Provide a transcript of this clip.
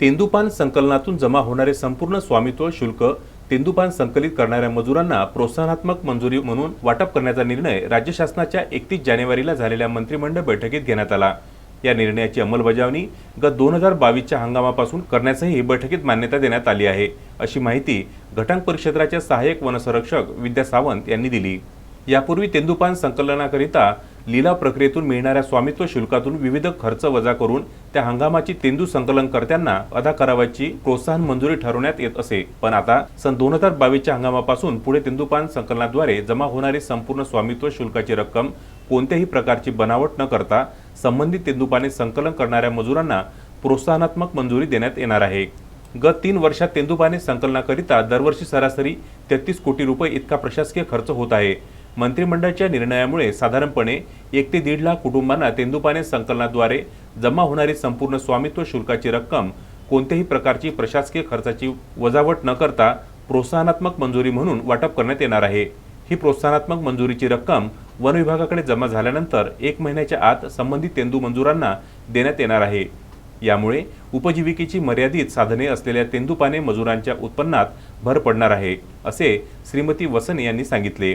तेंदुपान संकलनातून जमा होणारे संपूर्ण स्वामित्व शुल्क तेंदुपान संकलित करणाऱ्या मजुरांना प्रोत्साहनात्मक मंजुरी म्हणून वाटप करण्याचा निर्णय राज्य शासनाच्या एकतीस जानेवारीला झालेल्या मंत्रिमंडळ बैठकीत घेण्यात आला. या निर्णयाची अंमलबजावणी गत दोन हजार बावीसच्या हंगामापासून करण्यासही बैठकीत मान्यता देण्यात आली आहे अशी माहिती घटक परिक्षेत्राच्या सहाय्यक वनसंरक्षक विद्या सावंत यांनी दिली. यापूर्वी तेंदुपान संकलनाकरिता लिलाव प्रक्रियेतून मिळणाऱ्या स्वामित्व शुल्कातून विविध खर्च वजा करून त्या हंगामाची तेंदू संकलनकर्त्यांना अदा करावयाची प्रोत्साहन मंजुरी ठरवण्यात येत असे. पण आता सन दोन हजार बावीसच्या हंगामापासून पुढे तेंदूपान संकलनाद्वारे जमा होणारी संपूर्ण स्वामित्व शुल्काची रक्कम कोणत्याही प्रकारची बनावट न करता संबंधित तेंदूपाने संकलन करणाऱ्या मजुरांना प्रोत्साहनात्मक मंजुरी देण्यात येणार आहे. गत तीन वर्षात तेंदुपाने संकलनाकरिता दरवर्षी सरासरी तेहतीस कोटी रुपये इतका प्रशासकीय खर्च होत आहे. मंत्रिमंडळाच्या निर्णयामुळे साधारणपणे एक ते दीड लाख कुटुंबांना तेंदुपाने संकलनाद्वारे जमा होणारी संपूर्ण स्वामित्व शुल्काची रक्कम कोणत्याही प्रकारची प्रशासकीय खर्चाची वजावट न करता प्रोत्साहनात्मक मंजुरी म्हणून वाटप करण्यात येणार आहे. ही प्रोत्साहनात्मक मंजुरीची रक्कम वन विभागाकडे जमा झाल्यानंतर एक महिन्याच्या आत संबंधित तेंदू मंजुरांना देण्यात येणार आहे. यामुळे उपजीविकेची मर्यादित साधने असलेल्या तेंदुपाने मजुरांच्या उत्पन्नात भर पडणार आहे असे श्रीमती वसन यांनी सांगितले.